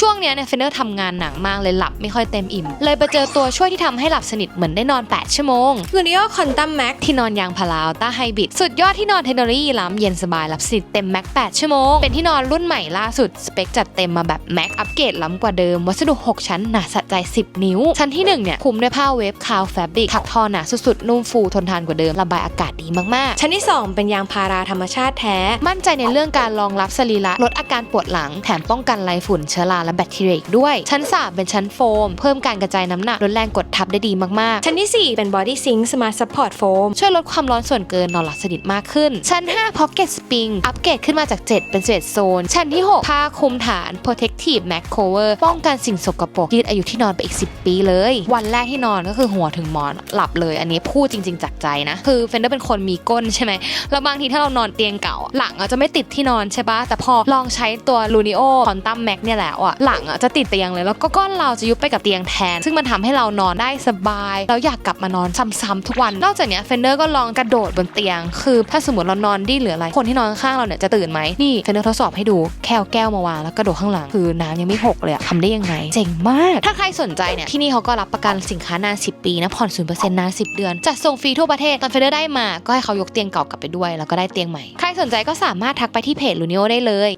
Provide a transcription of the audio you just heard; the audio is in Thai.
ช่วงเนี้ยเนี่ยเฟนเดอร์ทำงานหนักมากเลยหลับไม่ค่อยเต็มอิ่ม เลยไปเจอตัวช่วยที่ทำให้หลับสนิทเหมือนได้นอน 8 ชั่วโมงลูนิโอคอนตัมแม็กที่นอนยางพาราอัลต้าไฮบริดสุดยอดที่นอนเทคโนโลยีล้ำเย็นสบายหลับสนิทเต็มแม็ก8ชั่วโมง เป็นที่นอนรุ่นใหม่ล่าสุด สเปคจัดเต็มมาแบบแม็กอัปเกรดล้ำกว่าเดิม วัสดุ 6 ชั้นหนาสะใจ 10 นิ้ว ชั้นที่1เนี่ยคุมด้วยผ้าเวฟคาวแฟบริกถักทอหนาสุดๆนุ่มฟูทนทานกว่าเดิมระบายอากาศดีมากๆ ชั้นที่ 2 เป็นยางพาราธรรมชาติแท้ มั่นใจในเรื่องการรองรับสรีระลดอาการปวดหลังแถมป้องกันไรฝุ่นเชื้อราและแบคทีเรียอีกด้วย ชั้น 3 เป็นชั้นโฟม เพิ่มการกระจายน้ำหนักลดแรงกดทับได้ดีมากชั้นที่ 4 เป็นบอดี้ซิงค์สมาร์ทซัพพอร์ตโฟมช่วยลดความร้อนส่วนเกินนอนหลับสนิทมากขึ้น ชั้น 5 Pocket Spring อัปเกรดขึ้นมาจาก 7 เป็น11โซน ชั้นที่ 6 ผ้าคลุมฐาน Protective Mac Cover ป้องกันสิ่งสกปรกยืดอายุที่นอนไปอีก 10 ปีเลย วันแรกที่นอนก็คือหัวถึงหมอนหลับเลย อันนี้พูดจริง ๆ จากใจนะ คือเฟนเดอร์เป็นคนมีก้นใช่ไหมแล้วบางทีถ้าเรานอนเตียงเก่า หลังอะจะไม่ติดที่นอนใช่ปะแต่พอลองใช้ตัว Lunio Quantum Max เนี่ยแล้วอะหลังอะจะติดเตียงเลย แล้วก็ก้อนเราจะยุบไปกับเตียงแทน ซึ่งมันทำให้เรานอนได้สบาย เราอยากกลับมานอนซ้ำๆทุกวัน นอกจากนี้เฟนเดอร์ก็ลองกระโดดบนเตียง คือถ้าสมมติเรานอนดิ้นหรืออะไร คนที่นอนข้างเราเนี่ยจะตื่นไหมนี่เฟนเดอร์ทดสอบให้ดูแค่เอาแก้วมาวางแล้วกระโดดข้างหลังคือน้ำยังไม่หกเลยอะทำได้ยังไง เจ๋งมาก ถ้าใครสนใจเนี่ยที่นี่เขาก็รับประกันสินค้านาน 10 ปีนะผ่อน0%นาน 10 เดือนจัดส่งฟรีทั่วประเทศตอนเฟนเดอร์ได้มา ก็ให้เขายกเตียงเก่ากลับไปด้วย แล้วก็ได้เตียงใหม่ ใครสนใจก็สามารถทักไปที่เพจลูนิโอได้เลย